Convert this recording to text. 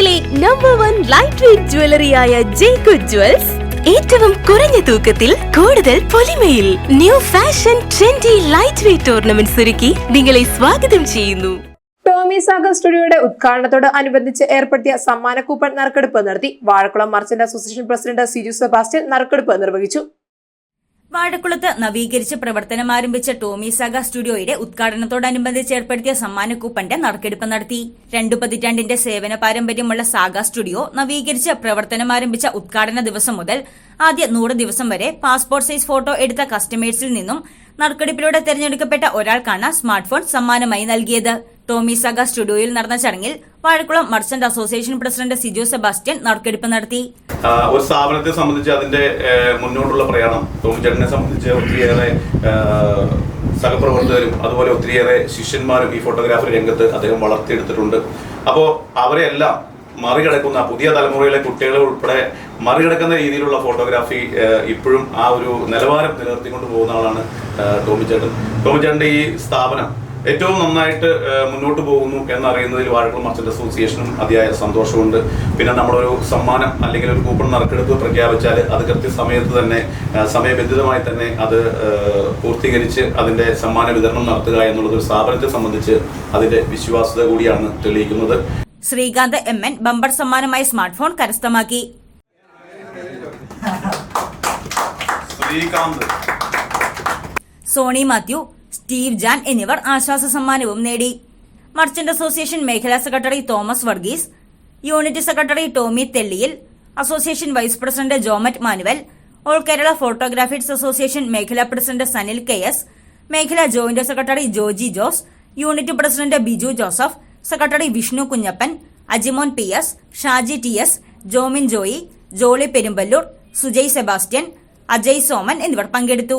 കേരളത്തിലെ number one light weight ജ്വല്ലറിയായ ജേക്കു jewels ഏറ്റവും കുറഞ്ഞ തൂക്കത്തിൽ കൂടുതൽ പൊലിമയിൽ new fashion trendy light weight ornaments ഒരുക്കി നിങ്ങളെ സ്വാഗതം ചെയ്യുന്നു. ടോമി സാഗർ സ്റ്റുഡിയോയുടെ ഉദ്ഘാടനത്തോട് അനുബന്ധിച്ച് ഏർപ്പെടുത്തിയ സമ്മാന കൂപ്പൺ നറുക്കെടുപ്പ് നടത്തി Vazhakkulam merchant association president Siju Sebastian നറുക്കെടുപ്പ് നിർവഹിച്ചു. വാഴക്കുളത്ത് നവീകരിച്ച് പ്രവർത്തനം ആരംഭിച്ച ടോമി സാഗ സ്റ്റുഡിയോയുടെ ഉദ്ഘാടനത്തോടനുബന്ധിച്ച് ഏർപ്പെടുത്തിയ സമ്മാന കൂപ്പന്റെ നറുക്കെടുപ്പ് നടത്തി. രണ്ടു പതിറ്റാണ്ടിന്റെ സേവന പാരമ്പര്യമുള്ള സാഗ സ്റ്റുഡിയോ നവീകരിച്ച് പ്രവർത്തനം ആരംഭിച്ച ഉദ്ഘാടന ദിവസം മുതൽ ആദ്യ നൂറ് ദിവസം വരെ പാസ്പോർട്ട് സൈസ് ഫോട്ടോ എടുത്ത കസ്റ്റമേഴ്സിൽ നിന്നും നറുക്കെടുപ്പിലൂടെ തെരഞ്ഞെടുക്കപ്പെട്ട ഒരാൾക്കാണ് സ്മാർട്ട് ഫോൺ സമ്മാനമായി നൽകിയത്. ടോമി സഗ സ്റ്റുഡിയോയിൽ നടന്ന ചടങ്ങിൽ Vazhakkulam merchant association president Sijo Sebastian നറുക്കെടുപ്പ് നടത്തി. ഒരു സ്ഥാപനത്തെ സംബന്ധിച്ച് അതിന്റെ മുന്നോട്ടുള്ള പ്രയാണം ടോമിച്ചേട്ടനെ സംബന്ധിച്ച് ഒത്തിരിയേറെ സഹപ്രവർത്തകരും അതുപോലെ ഒത്തിരിയേറെ ശിഷ്യന്മാരും ഈ ഫോട്ടോഗ്രാഫി രംഗത്ത് അദ്ദേഹം വളർത്തിയെടുത്തിട്ടുണ്ട്. അപ്പോൾ അവരെല്ലാം മറികടക്കുന്ന പുതിയ തലമുറയിലെ കുട്ടികളെ ഉൾപ്പെടെ മറികടക്കുന്ന രീതിയിലുള്ള ഫോട്ടോഗ്രാഫി ഇപ്പോഴും ആ ഒരു നിലവാരം നിലനിർത്തിക്കൊണ്ട് പോകുന്ന ആളാണ് ചേട്ടൻ. ടോമിച്ചേട്ടൻ ടോമിച്ചേട്ടന്റെ ഈ സ്ഥാപനം ഏറ്റവും നന്നായിട്ട് മുന്നോട്ട് പോകുന്നു എന്നറിയുന്നതിൽ വാഴക്കുളം മർച്ചന്റ് അസോസിയേഷനും അതിയായ സന്തോഷമുണ്ട്. പിന്നെ നമ്മളൊരു സമ്മാനം അല്ലെങ്കിൽ ഒരു കൂപ്പൺ നറുക്കെടുപ്പ് പ്രഖ്യാപിച്ചാൽ അത് കൃത്യസമയത്ത് തന്നെ സമയബന്ധിതമായി തന്നെ അത് പൂർത്തീകരിച്ച് അതിന്റെ സമ്മാന വിതരണം നടത്തുക എന്നുള്ളത് ഒരു സ്ഥാപനത്തെ സംബന്ധിച്ച് അതിന്റെ വിശ്വാസ്യത കൂടിയാണ് തെളിയിക്കുന്നത്. ശ്രീകാന്ത് എം എൻ ബമ്പർ സമ്മാനമായി സ്മാർട്ട് ഫോൺ കരസ്ഥമാക്കി. ശ്രീകാന്ത്. സോണി മാത്യു സ്റ്റീവ് ജാൻ എന്നിവർ ആശ്വാസ സമ്മാനവും നേടി. മർച്ചന്റ് അസോസിയേഷൻ മേഖലാ secretary Thomas Varghese unit secretary Tomy Thelliyil association vice president Jomet Manuel all Kerala photographics association മേഖലാ പ്രസിഡന്റ് സനിൽ കെ എസ് മേഖലാ joint secretary Joji Jose unit president Biju Joseph secretary Vishnu Kunjappan Ajimon P S Shaji T S Jomin Joy Jolly Perumballoor Sujay Sebastian Ajay Soman എന്നിവർ പങ്കെടുത്തു.